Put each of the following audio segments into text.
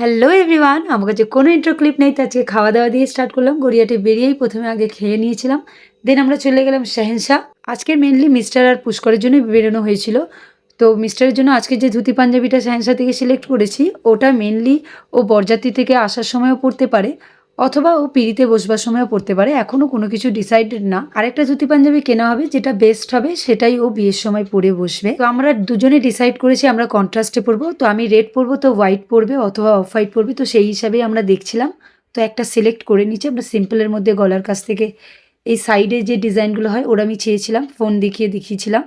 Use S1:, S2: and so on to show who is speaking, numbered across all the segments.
S1: Hello everyone আমার কাছে কোনো ইন্ট্রো ক্লিপ নেই তো আজকে খাওয়া দাওয়া দিয়ে স্টার্ট করলাম। গড়িয়াটি বেরিয়েই প্রথমে আগে খেয়ে নিয়েছিলাম। দেন আমরা চলে গেলাম শাহেনশাহ আজকে মেনলি মিস্টার আর পুষ্করের জন্য বেরোনো হয়েছিল। তো মিস্টারের জন্য আজকে যে ধুতি পাঞ্জাবিটা শাহেনশাহ থেকে সিলেক্ট করেছি, ওটা মেনলি ও বরযাত্রী থেকে আসার সময়ও পড়তে পারে। অথবা ও পিড়িতে বসবার সময়ও পড়তে পারে। এখনও কোনো কিছু ডিসাইডেড না। আরেকটা ধুতি পাঞ্জাবি কেনা হবে, যেটা বেস্ট হবে, সেটাই ও বিয়ের সময় পরে বসবে। তো আমরা দুজনে ডিসাইড করেছি আমরা কন্ট্রাস্টে পরবো। তো আমি রেড পরবো, তো হোয়াইট পরবে, অথবা অফ হোয়াইট পরবে, তো সেই হিসাবেই আমরা দেখছিলাম। তো একটা সিলেক্ট করে নিচ্ছি। আমরা সিম্পলের মধ্যে গলার কাছ থেকে এই সাইডে যে ডিজাইনগুলো হয়, ওরা আমি চেয়েছিলাম ফোন দেখিয়ে দেখিয়েছিলাম।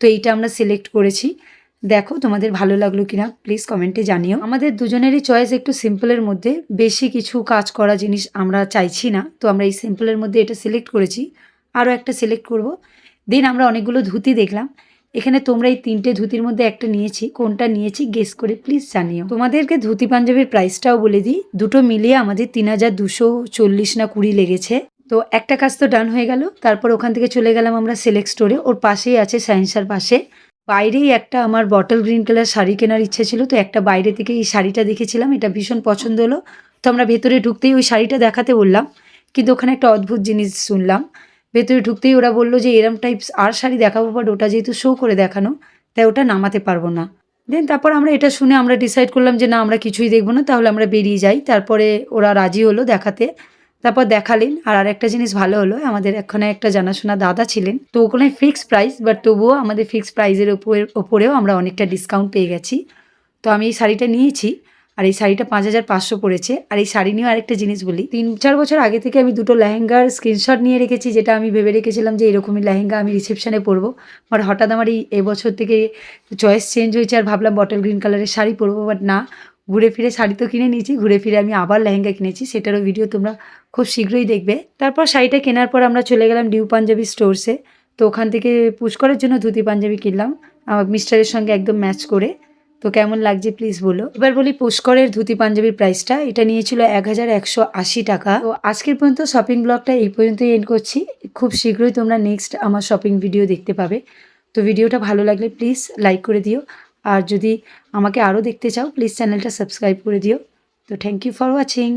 S1: তো এইটা আমরা সিলেক্ট করেছি। দেখো তোমাদের ভালো লাগল কিনা প্লিজ কমেন্টে জানিও। আমাদের দুজনেরই চয়েস একটু সিম্পলের মধ্যে, বেশি কিছু কাজ করা জিনিস আমরা চাইছি না, তো আমরা এই সিম্পলের মধ্যে এটা সিলেক্ট করেছি। আরও একটা সিলেক্ট করব। দেন আমরা অনেকগুলো ধুতি দেখলাম। এখানে তোমরা এই তিনটে ধুতির মধ্যে একটা নিয়েছি, কোনটা নিয়েছি গেস করে প্লিজ জানিও। তোমাদেরকে ধুতি পাঞ্জাবির প্রাইসটাও বলে দিই, দুটো মিলিয়ে আমাদের তিন হাজার দুশো চল্লিশ না কুড়ি লেগেছে। তো একটা কাজ তো ডান হয়ে গেল, তারপর ওখান থেকে চলে গেলাম আমরা সিলেক্ট স্টোরে ওর পাশেই আছে সায়েন্সার পাশে। বাইরেই একটা আমার বটল গ্রিন কালার শাড়ি কেনার ইচ্ছে ছিল, তো একটা বাইরে থেকে এই শাড়িটা দেখেছিলাম, এটা ভীষণ পছন্দ হলো। তো আমরা ভেতরে ঢুকতেই ওই শাড়িটা দেখাতে বললাম, কিন্তু ওখানে একটা অদ্ভুত জিনিস শুনলাম। ভেতরে ঢুকতেই ওরা বলল যে, এরম টাইপস আর শাড়ি দেখাবো বাট ওটা যেহেতু শো করে দেখানো, তাই ওটা নামাতে পারব না। দেন তারপর আমরা এটা শুনে আমরা ডিসাইড করলাম যে, না, আমরা কিছুই দেখব না, তাহলে আমরা বেরিয়ে যাই। তারপরে ওরা রাজি হলো দেখাতে। তারপর দেখালেন। আর আরেকটা জিনিস ভালো হলো, আমাদের এখানে একটা জানাশোনা দাদা ছিলেন। তো ওখানে ফিক্সড প্রাইস বাট তবুও আমাদের ফিক্সড প্রাইসের ওপর ওপরেও আমরা অনেকটা ডিসকাউন্ট পেয়ে গেছি। তো আমি এই শাড়িটা নিয়েছি, আর এই শাড়িটা পাঁচ হাজার পাঁচশো পড়েছে। আর এই শাড়ি নিয়েও আরেকটা জিনিস বলি, তিন চার বছর আগে থেকে আমি দুটো লেহেঙ্গার স্ক্রিনশট নিয়ে রেখেছি, যেটা আমি ভেবে রেখেছিলাম যে এরকমই লেহেঙ্গা আমি রিসেপশনে পরবো। বাট হঠাৎ আমার এই এবছর থেকে চয়েস চেঞ্জ হয়েছে, আর ভাবলাম বটল গ্রিন কালারের শাড়ি পরবো বাট না। ঘুরে ফিরে শাড়ি তো কিনে নিয়েছি, ঘুরে ফিরে আমি আবার লেহেঙ্গা কিনেছি, সেটারও ভিডিও তোমরা খুব শীঘ্রই দেখবে। তারপর শাড়িটা কেনার পর আমরা চলে গেলাম ডিউ পাঞ্জাবি স্টোরসে তো ওখান থেকে পুষ্করের জন্য ধুতি পাঞ্জাবি কিনলাম। আমার মিস্টারের সঙ্গে একদম ম্যাচ করে। তো কেমন লাগছে প্লিজ বলো। এবার বলি পুষ্করের ধুতি পাঞ্জাবির প্রাইসটা এটা নিয়েছিল এক হাজার একশো আশি টাকা। তো আজকের পর্যন্ত শপিং ব্লগটা এই পর্যন্তই এন্ড করছি। খুব শীঘ্রই তোমরা নেক্সট আমার শপিং ভিডিও দেখতে পাবে। তো ভিডিওটা ভালো লাগলে প্লিজ লাইক করে দিও। আর যদি আমাকে আরও দেখতে চাও প্লিজ চ্যানেলটা সাবস্ক্রাইব করে দিও। তো থ্যাংক ইউ ফর ওয়াচিং